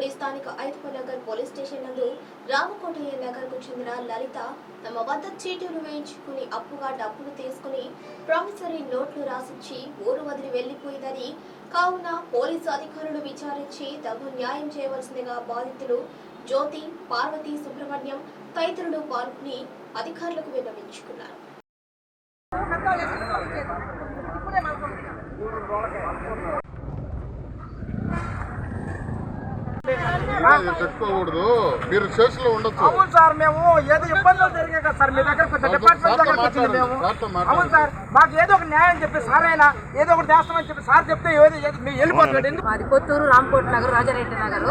భీమవరంలోని స్థానిక ఐదుప Nagar police station నందు రామకోటయ్య నగర్కు చెందిన లలిత తమ వద్ద చీటీలు వేయించుకుని అప్పుగా డబ్బులు తీసుకుని ప్రామిసరీ నోట్లు రాసిచ్చి ఊరు వదిలి వెళ్ళిపోయిందని కావున పోలీసు అధికారులు విచారించి తగు న్యాయం చేయవలసిందిగా బాధితులు జ్యోతి పార్వతి సుబ్రహ్మణ్యం తదితరులు పాల్గొని అధికారులకు విన్నవించుకున్నారు. ఇది పెట్టుకోకూడదు మీరు స్టేషన్లో ఉండొచ్చు. అవును సార్ మేము ఏదో ఇబ్బందులు జరిగాయి కదా సార్. మీ దగ్గర కొంచెం డిపార్ట్మెంట్ సార్తో దగ్గరకు వచ్చింది మేము. అవును సార్ మాకు ఏదో ఒక న్యాయం చెప్పి సార్ అయినా ఏదో ఒకటి చేస్తామని చెప్పి సార్ చెప్తే ఏదో ఏదో మేము వెళ్ళిపోతాడు. కొత్తూరు రాంకోట్ నగర్ రాజారెడ్డి నగర్.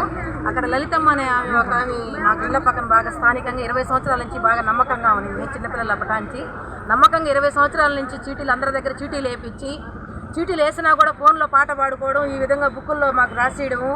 అక్కడ లలితమ్మ అనే ఆమె ఒక ఆమె మాకు ఇళ్ళ పక్కన బాగా స్థానికంగా ఇరవై సంవత్సరాల నుంచి బాగా నమ్మకంగా ఉంది. చిన్నపిల్లల అప్పటాంచి నమ్మకంగా ఇరవై సంవత్సరాల నుంచి చీటీలు అందరి దగ్గర చీటీలు వేయించి చీటీలు వేసినా కూడా ఫోన్లో పాట పాడుకోవడం ఈ విధంగా బుక్కుల్లో మాకు రాసేయడము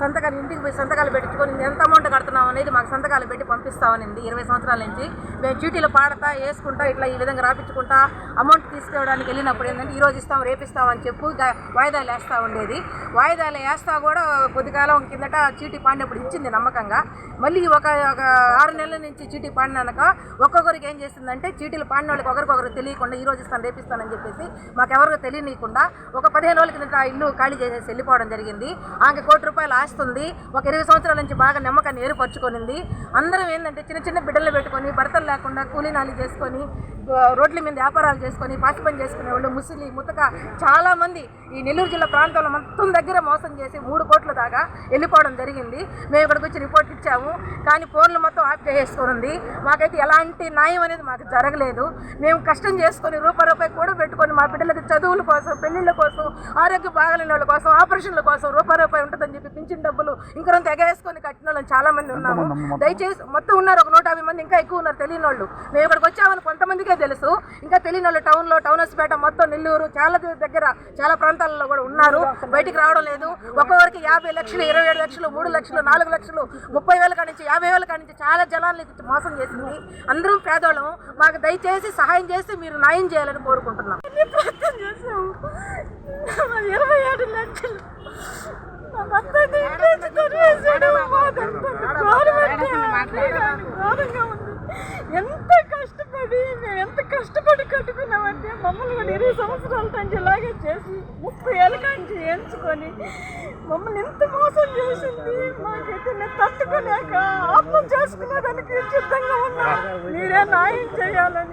సంతకాలు ఇంటికి పోయి సంతకాలు పెట్టుకొని ఎంత అమౌంట్ కడుతున్నాం అనేది మాకు సంతకాలు పెట్టి పంపిస్తామనింది. ఇరవై సంవత్సరాల నుంచి మేము చీటీలు పాడతా వేసుకుంటా ఇట్లా ఈ విధంగా రాపించుకుంటా అమౌంట్ తీసుకోవడానికి వెళ్ళినప్పుడు ఏంటంటే ఈరోజు ఇస్తాం రేపిస్తామని చెప్పు అని వాయిదాలు వేస్తూ ఉండేది. వాయిదాలు వేస్తా కూడా కొద్దికాలం కిందట చీటీ పాడినప్పుడు ఇచ్చింది నమ్మకంగా. మళ్ళీ ఒక ఒక ఆరు నెలల నుంచి చీటీ పాడినాక ఒక్కొక్కరికి ఏం చేసిందంటే చీటీలు పాడిన వాళ్ళకి ఒకరికొకరు తెలియకుండా ఈ రోజు ఇస్తాను రేపిస్తానని చెప్పేసి మాకెవరికి తెలియనీయకుండా ఒక పదిహేను రోజుల కిందట ఇల్లు ఖాళీ చేసేసి వెళ్ళిపోవడం జరిగింది. ఆమె కోటి రూపాయలు ఆస్తుంది ఒక ఇరవై సంవత్సరాల నుంచి బాగా నమ్మకాన్ని ఏర్పరచుకొనింది. అందరం ఏంటంటే చిన్న చిన్న బిడ్డలు పెట్టుకొని భర్తలు లేకుండా కూలీనాలు చేసుకొని రోడ్ల మీద వ్యాపారాలు చేసుకొని పాసి పని చేసుకునే వాళ్ళు ముసలి ముతక చాలామంది ఈ నెల్లూరు జిల్లా ప్రాంతంలో మొత్తం దగ్గర మోసం చేసి మూడు కోట్ల దాకా వెళ్ళిపోవడం జరిగింది. మేము ఇక్కడికి వచ్చి రిపోర్ట్ ఇచ్చాము. కానీ ఫోన్లు మొత్తం ఆఫ్ చేసుకుని ఉంది మాకైతే ఎలాంటి న్యాయం అనేది మాకు జరగలేదు. మేము కష్టం చేసుకొని రూపాయి రూపాయి కూడా పెట్టుకొని మా పిల్లలకి చదువుల కోసం పెళ్ళిళ్ళ కోసం ఆరోగ్యం బాగలేని వాళ్ళ కోసం ఆపరేషన్ల కోసం రూపాయి రూపాయి ఉంటుందని చెప్పి పింఛన్ డబ్బులు ఇంకొంత ఎగేసుకొని కట్టిన వాళ్ళని చాలా మంది ఉన్నాము. దయచేసి మొత్తం ఉన్నారు. ఒక నూట యాభై మంది ఇంకా ఎక్కువ ఉన్నారు తెలియని వాళ్ళు. మేము ఇక్కడికి వచ్చామని కొంతమందికే తెలుసు. ఇంకా తెలియని వాళ్ళు టౌన్లో టౌన్ హౌస్పేట మొత్తం నెల్లూరు చాలా దగ్గర చాలా ప్రాంతాలలో కూడా ఉన్నారు. బయటికి రావడం లేదు. ఒక్కొక్కరికి యాభై లక్షలు ఇరవై ఏడు లక్షలు మూడు లక్షలు నాలుగు లక్షలు ముప్పై వేల కాడి నుంచి యాభై వేల కాడి నుంచి చాలా జనాల్ని మోసం చేసింది. అందరం పేదోళ్ళము మాకు దయచేసి సహాయం చేసి మీరు న్యాయం చేయాలని కోరుకుంటున్నాం ప్రయత్నం చేసాము ఇరవై ఏడు లక్షలు నా భర్తని ఇంటించుకొని వేసాడు. మాకంతా గవర్నమెంట్ ఘోరంగా ఉంది. ఎంత కష్టపడి మేము ఎంత కష్టపడి కట్టుకున్నామంటే మమ్మల్ని కూడా ఇరవై సంవత్సరాల నుంచి ఇలాగే చేసి ముప్పై ఏళ్ళ నుంచి ఎంచుకొని మమ్మల్ని ఎంత మోసం చేసింది? మాకైతే నేను తట్టుకోలేక ఆత్మ చేసుకునేదానికి సిద్ధంగా ఉన్నా. మీరే న్యాయం చేయాలని